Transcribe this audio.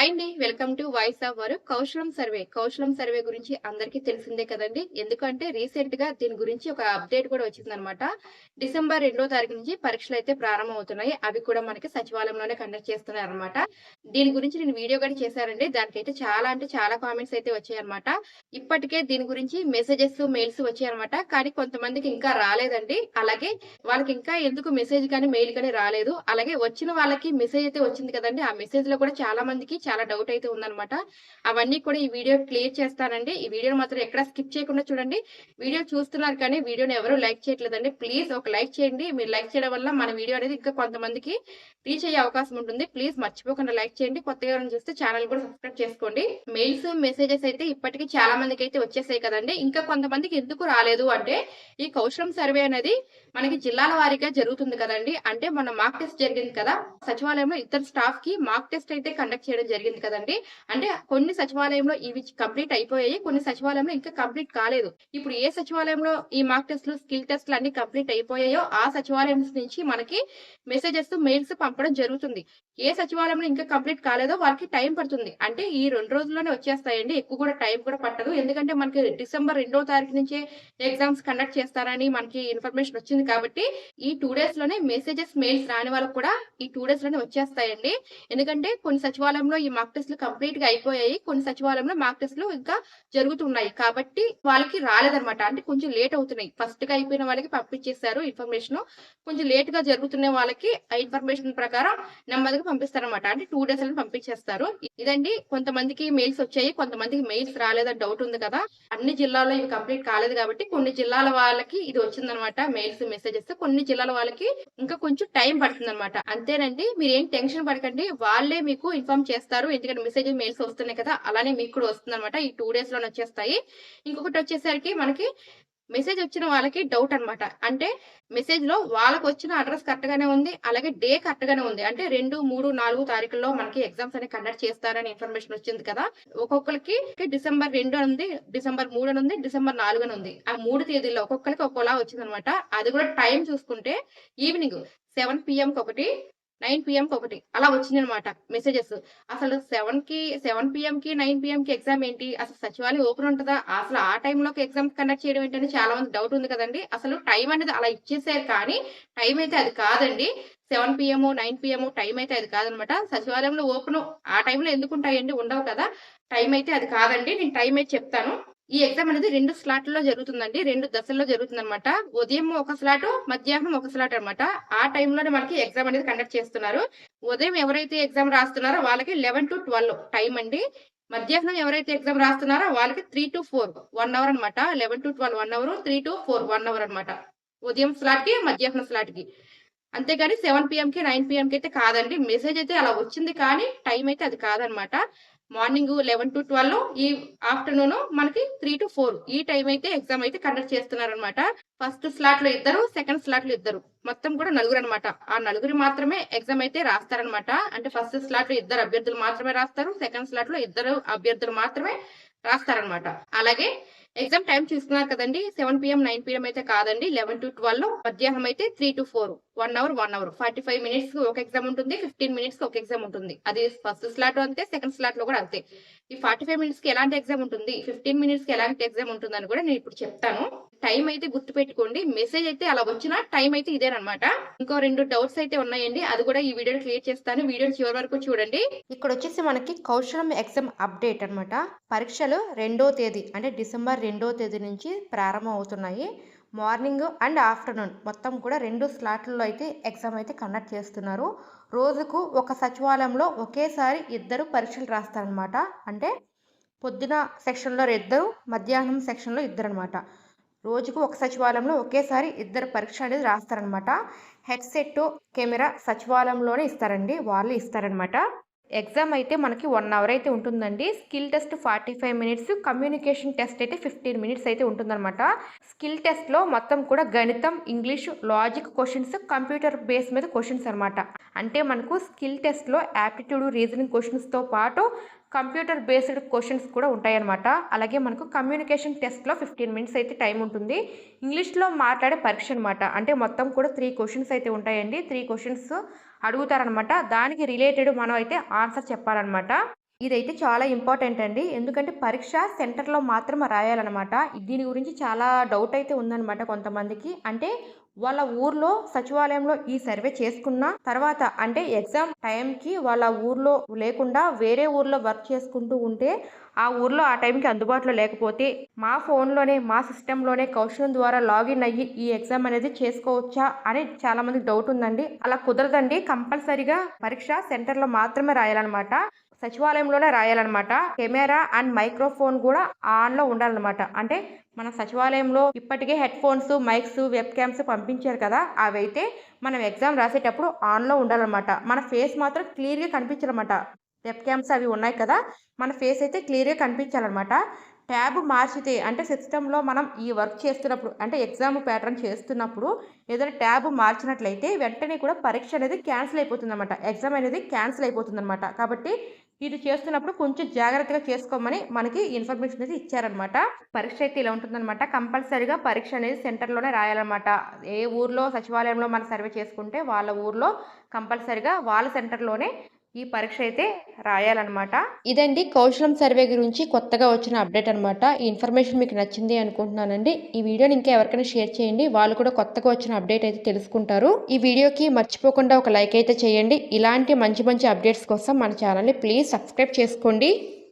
Hi అండి welcome to voice of వారు కౌశలం survey. కౌశలం survey గురించి అందరికీ తెలిసిందే కదండి. ఎందుకంటే రీసెంట్గా దీని గురించి ఒక అప్డేట్ కూడా వచ్చిందనమాట డిసెంబర్ రెండో తారీఖు నుంచి పరీక్షలు అయితే ప్రారంభం అవుతున్నాయి అవి కూడా మనకి సచివాలయంలోనే కండక్ట్ చేస్తున్నారు అనమాట దీని గురించి నేను వీడియో కూడా చేశానండి. దానికైతే చాలా అంటే చాలా కామెంట్స్ అయితే వచ్చాయన్నమాట. ఇప్పటికే దీని గురించి మెసేజెస్ మెయిల్స్ వచ్చాయన్నమాట. కానీ కొంతమందికి ఇంకా రాలేదండి. అలాగే వాళ్ళకి ఇంకా ఎందుకు మెసేజ్ కానీ మెయిల్ కానీ రాలేదు. అలాగే వచ్చిన వాళ్ళకి మెసేజ్ అయితే వచ్చింది కదండి. ఆ మెసేజ్లో కూడా చాలా మందికి చాలా డౌట్ అయితే ఉందన్నమాట. అవన్నీ కూడా ఈ వీడియో క్లియర్ చేస్తానండి. ఈ వీడియోని మాత్రం ఎక్కడ స్కిప్ చేయకుండా చూడండి. వీడియో చూస్తున్నారు కానీ వీడియోని ఎవరు లైక్ చేయట్లేదండి. ప్లీజ్ ఒక లైక్ చేయండి. మీరు లైక్ చేయడం వల్ల మన వీడియో అనేది ఇంకా కొంతమందికి రీచ్ అయ్యే అవకాశం ఉంటుంది. ప్లీజ్ మర్చిపోకుండా లైక్ చేయండి. కొత్తగా చూస్తే ఛానల్ కూడా సబ్స్క్రైబ్ చేసుకోండి. మెయిల్స్ మెసేజెస్ అయితే ఇప్పటికీ చాలా మందికి అయితే వచ్చేసాయి కదండి. ఇంకా కొంతమందికి ఎందుకు రాలేదు అంటే ఈ కౌశలం సర్వే అనేది మనకి జిల్లాల వారీగా జరుగుతుంది కదండి. అంటే మన మార్క్ టెస్ట్ జరిగింది కదా. సచివాలయంలో ఇద్దరు స్టాఫ్కి మార్క్ టెస్ట్ అయితే కండక్ట్ చేయడం జరిగింది. జరిగింది కదండి. అంటే కొన్ని సచివాలయంలో ఇవి కంప్లీట్ అయిపోయాయి కొన్ని సచివాలయంలో ఇంకా కంప్లీట్ కాలేదు. ఇప్పుడు ఏ సచివాలయంలో ఈ మార్క్ టెస్ట్లు స్కిల్ టెస్ట్లు అన్ని కంప్లీట్ అయిపోయాయో ఆ సచివాలయం నుంచి మనకి మెసేజెస్ మెయిల్స్ పంపడం జరుగుతుంది. ఏ సచివాలయంలో ఇంకా కంప్లీట్ కాలేదో వాళ్ళకి టైం పడుతుంది. అంటే ఈ రెండు రోజుల్లోనే వచ్చేస్తాయండి. ఎక్కువ కూడా టైం కూడా పట్టదు. ఎందుకంటే మనకి డిసెంబర్ రెండో తారీఖు నుంచే ఎగ్జామ్స్ కండక్ట్ చేస్తారని మనకి ఇన్ఫర్మేషన్ వచ్చింది కాబట్టి ఈ టూ డేస్లోనే మెసేజెస్ మెయిల్స్ రాని వాళ్ళకి కూడా ఈ టూ డేస్లోనే వచ్చేస్తాయండి. ఎందుకంటే కొన్ని సచివాలయంలో ఈ మాక్ టెస్ట్లు కంప్లీట్గా అయిపోయాయి. కొన్ని సచివాలయంలో మాక్ టెస్ట్లు ఇంకా జరుగుతున్నాయి. కాబట్టి వాళ్ళకి రాలేదన్నమాట. అంటే కొంచెం లేట్ అవుతున్నాయి. ఫస్ట్గా అయిపోయిన వాళ్ళకి పంపించేశారు ఇన్ఫర్మేషన్. కొంచెం లేట్గా జరుగుతున్న వాళ్ళకి ఆ ఇన్ఫర్మేషన్ ప్రకారం నెమ్మదిగా పంపిస్తారనమాట అంటే టూ డేస్లో పంపించేస్తారు. ఇదండి కొంతమందికి మెయిల్స్ వచ్చాయి కొంతమందికి మెయిల్స్ రాలేదని డౌట్ ఉంది కదా. అన్ని జిల్లాల్లో ఇవి కంప్లీట్ కాలేదు కాబట్టి కొన్ని జిల్లాల వాళ్ళకి ఇది వచ్చిందనమాట మెయిల్స్ మెసేజెస్ కొన్ని జిల్లాల వాళ్ళకి ఇంకా కొంచెం టైం పడుతుంది అనమాట అంతేనండి మీరు ఏం టెన్షన్ పడకండి. వాళ్ళే మీకు ఇన్ఫార్మ్ చేస్తారు. ఎందుకంటే మెసేజ్ మెయిల్స్ వస్తున్నాయి కదా. అలానే మీకు కూడా వస్తుంది అనమాట ఈ టూ డేస్లోనే వచ్చేస్తాయి. ఇంకొకటి వచ్చేసరికి మనకి మెసేజ్ వచ్చిన వాళ్ళకి డౌట్ అనమాట అంటే మెసేజ్లో వాళ్ళకి వచ్చిన అడ్రస్ కరెక్ట్ గానే ఉంది అలాగే డే కరెక్ట్ గానే ఉంది. అంటే రెండు మూడు నాలుగు తారీఖుల్లో మనకి ఎగ్జామ్స్ అనేవి కండక్ట్ చేస్తారని ఇన్ఫర్మేషన్ వచ్చింది కదా. ఒక్కొక్కరికి డిసెంబర్ రెండు అని ఉంది డిసెంబర్ మూడు అని ఉంది డిసెంబర్ నాలుగు అని ఉంది. ఆ మూడు తేదీల్లో ఒక్కొక్కరికి ఒక్కోలా వచ్చింది అనమాట అది కూడా టైం చూసుకుంటే ఈవినింగ్ సెవెన్ పిఎంకి ఒకటి నైన్ పిఎంకి ఒకటి. అలా వచ్చింది అనమాట మెసేజెస్. అసలు సెవెన్కి సెవెన్ పిఎం కి నైన్ పిఎం కి ఎగ్జామ్ ఏంటి? అసలు సచివాలయం ఓపెన్ ఉంటుందా? అసలు ఆ టైంలోకి ఎగ్జామ్ కండక్ట్ చేయడం ఏంటని చాలా మంది డౌట్ ఉంది కదండి. అసలు టైం అనేది అలా ఇచ్చేసారు కానీ టైం అయితే అది కాదండి. Seven PM nine PM time అయితే అది కాదనమాట. సచివాలయంలో ఓపెన్ ఆ టైంలో ఎందుకు ఉంటాయండి ఉండవు కదా. టైం అయితే అది కాదండి. నేను టైం అయితే చెప్తాను. ఈ ఎగ్జామ్ అనేది రెండు స్లాట్లలో జరుగుతుందండి. రెండు దశల్లో జరుగుతుంది అనమాట ఉదయం ఒక స్లాట్ మధ్యాహ్నం ఒక స్లాట్ అనమాట ఆ టైంలోనే మనకి ఎగ్జామ్ అనేది కండక్ట్ చేస్తున్నారు. ఉదయం ఎవరైతే ఎగ్జామ్ రాస్తున్నారో వాళ్ళకి లెవెన్ టు ట్వెల్వ్ టైం అండి. మధ్యాహ్నం ఎవరైతే ఎగ్జామ్ రాస్తున్నారో వాళ్ళకి three to four one hour అనమాట eleven to twelve one hour three to four one hour అనమాట ఉదయం స్లాట్కి మధ్యాహ్నం స్లాట్కి. అంతేగాని సెవెన్ పిఎం కి నైన్ పిఎం కి అయితే కాదండి. మెసేజ్ అయితే అలా వచ్చింది కానీ టైం అయితే అది కాదనమాట మార్నింగ్ లెవెన్ టు ట్వెల్వ్ ఈ ఆఫ్టర్నూన్ మనకి త్రీ టు ఫోర్. ఈ టైం అయితే ఎగ్జామ్ అయితే కండక్ట్ చేస్తున్నారు అనమాట ఫస్ట్ స్లాట్లో ఇద్దరు సెకండ్ స్లాట్లో ఇద్దరు. మొత్తం కూడా నలుగురు అనమాట ఆ నలుగురు మాత్రమే ఎగ్జామ్ అయితే రాస్తారనమాట అంటే ఫస్ట్ స్లాట్లో ఇద్దరు అభ్యర్థులు మాత్రమే రాస్తారు సెకండ్ స్లాట్లో ఇద్దరు అభ్యర్థులు మాత్రమే రాస్తారనమాట అలాగే ఎగ్జామ్ టైం చూసుకున్నారు కదండి సెవెన్ పిఎం నైన్ పిఎం అయితే కాదండి లెవెన్ టు ట్వెల్వ్ మధ్యాహ్నం అయితే three to four. One hour one hour. Forty five minutes ఒక ఎగ్జామ్ ఉంటుంది ఫిఫ్టీన్ మినిట్స్ ఒక ఎగ్జామ్ ఉంటుంది. అది ఫస్ట్ స్లాట్ అంతే సెకండ్ స్లాట్లో కూడా అంతే. ఈ ఫార్టీ ఫైవ్ మినిట్స్కి ఎలాంటి ఎగ్జామ్ ఉంటుంది ఫిఫ్టీన్ మినిట్స్కి ఎలాంటి ఎగ్జామ్ ఉంటుంది అని కూడా నేను ఇప్పుడు చెప్తాను. టైం అయితే గుర్తు పెట్టుకోండి మెసేజ్ అయితే అలా వచ్చిన టైం అయితే ఇదేనమాట. ఇంకో రెండు డౌట్స్ అయితే ఉన్నాయండి అది కూడా ఈ వీడియో క్లియర్ చేస్తాను. వీడియో చివరి వరకు చూడండి. ఇక్కడ వచ్చేసి మనకి కౌశలం ఎగ్జామ్ అప్డేట్ అనమాట. పరీక్షలు రెండో తేదీ అంటే డిసెంబర్ రెండో తేదీ నుంచి ప్రారంభం అవుతున్నాయి మార్నింగ్ అండ్ ఆఫ్టర్నూన్ మొత్తం కూడా రెండు స్లాట్లలో అయితే ఎగ్జామ్ అయితే కండక్ట్ చేస్తున్నారు. రోజుకు ఒక సచివాలయంలో ఒకేసారి ఇద్దరు పరీక్షలు రాస్తారనమాట అంటే పొద్దున సెక్షన్లో ఇద్దరు మధ్యాహ్నం సెక్షన్లో ఇద్దరు అనమాట రోజుకు ఒక సచివాలయంలో ఒకేసారి ఇద్దరు పరీక్ష అనేది రాస్తారనమాట హెడ్సెట్ కెమెరా సచివాలయంలోనే ఇస్తారండి. వాళ్ళు ఇస్తారనమాట ఎగ్జామ్ అయితే మనకి వన్ అవర్ అయితే ఉంటుందండి. Skill test forty five minutes communication test అయితే ఫిఫ్టీన్ మినిట్స్ అయితే ఉంటుందన్నమాట. స్కిల్ టెస్ట్లో మొత్తం కూడా గణితం English logic questions computer base మీద క్వశ్చన్స్ అనమాట అంటే మనకు స్కిల్ టెస్ట్లో యాప్టిట్యూడ్ రీజనింగ్ క్వశ్చన్స్తో పాటు కంప్యూటర్ బేస్డ్ క్వశ్చన్స్ కూడా ఉంటాయన్నమాట. అలాగే మనకు కమ్యూనికేషన్ టెస్ట్లో ఫిఫ్టీన్ మినిట్స్ అయితే టైం ఉంటుంది. ఇంగ్లీష్లో మాట్లాడే పరీక్ష అనమాట అంటే మొత్తం కూడా త్రీ క్వశ్చన్స్ అయితే ఉంటాయండి. త్రీ క్వశ్చన్స్ అడుగుతారనమాట దానికి రిలేటెడ్ మనం అయితే ఆన్సర్ చెప్పాలన్నమాట. ఇదైతే చాలా ఇంపార్టెంట్ అండి. ఎందుకంటే పరీక్ష సెంటర్లో మాత్రం రాయాలన్నమాట. దీని గురించి చాలా డౌట్ అయితే ఉందన్నమాట కొంతమందికి. అంటే వాళ్ళ ఊర్లో సచివాలయంలో ఈ సర్వే చేసుకున్న తర్వాత అంటే ఎగ్జామ్ టైంకి వాళ్ళ ఊర్లో లేకుండా వేరే ఊర్లో వర్క్ చేసుకుంటూ ఉంటే ఆ ఊర్లో ఆ టైంకి అందుబాటులో లేకపోతే మా ఫోన్లోనే మా సిస్టంలోనే కౌశలం ద్వారా లాగిన్ అయ్యి ఈ ఎగ్జామ్ అనేది చేసుకోవచ్చా అని చాలామంది డౌట్ ఉందండి. అలా కుదరదండి. కంపల్సరీగా పరీక్ష సెంటర్లో మాత్రమే రాయాలన్నమాట. సచివాలయంలోనే రాయాలన్నమాట. కెమెరా అండ్ మైక్రోఫోన్ కూడా ఆన్లో ఉండాలన్నమాట. అంటే మన సచివాలయంలో ఇప్పటికే headphones mics webcams పంపించారు కదా అవైతే మనం ఎగ్జామ్ రాసేటప్పుడు ఆన్లో ఉండాలన్నమాట. మన ఫేస్ మాత్రం క్లియర్గా కనిపించాలన్నమాట. వెబ్ క్యామ్స్ అవి ఉన్నాయి కదా మన ఫేస్ అయితే క్లియర్గా కనిపించాలన్నమాట. ట్యాబ్ మార్చితే అంటే సిస్టంలో మనం ఈ వర్క్ చేస్తున్నప్పుడు అంటే ఎగ్జామ్ ప్యాటర్న్ చేస్తున్నప్పుడు ఏదైనా ట్యాబ్ మార్చినట్లయితే వెంటనే కూడా పరీక్ష అనేది క్యాన్సిల్ అయిపోతుంది అనమాట ఎగ్జామ్ అనేది క్యాన్సిల్ అయిపోతుంది అనమాట కాబట్టి ఇది చేస్తున్నప్పుడు కొంచెం జాగ్రత్తగా చేసుకోమని మనకి ఇన్ఫర్మేషన్ అయితే ఇచ్చారనమాట. పరీక్ష అయితే ఇలా ఉంటుందన్నమాట కంపల్సరీగా పరీక్ష అనేది సెంటర్లోనే రాయాలన్నమాట ఏ ఊర్లో సచివాలయంలో మనం సర్వే చేసుకుంటే వాళ్ళ ఊర్లో కంపల్సరీగా వాళ్ళ సెంటర్లోనే ఈ పరీక్ష అయితే రాయాలన్నమాట. ఇదండి కౌశలం సర్వే గురించి కొత్తగా వచ్చిన అప్డేట్ అనమాట ఈ ఇన్ఫర్మేషన్ మీకు నచ్చింది అనుకుంటున్నానండి. ఈ వీడియోని ఇంకా ఎవరికైనా షేర్ చేయండి. వాళ్ళు కూడా కొత్తగా వచ్చిన అప్డేట్ అయితే తెలుసుకుంటారు. ఈ వీడియోకి మర్చిపోకుండా ఒక లైక్ అయితే చేయండి. ఇలాంటి మంచి మంచి అప్డేట్స్ కోసం మన ఛానల్ని ప్లీజ్ సబ్స్క్రైబ్ చేసుకోండి.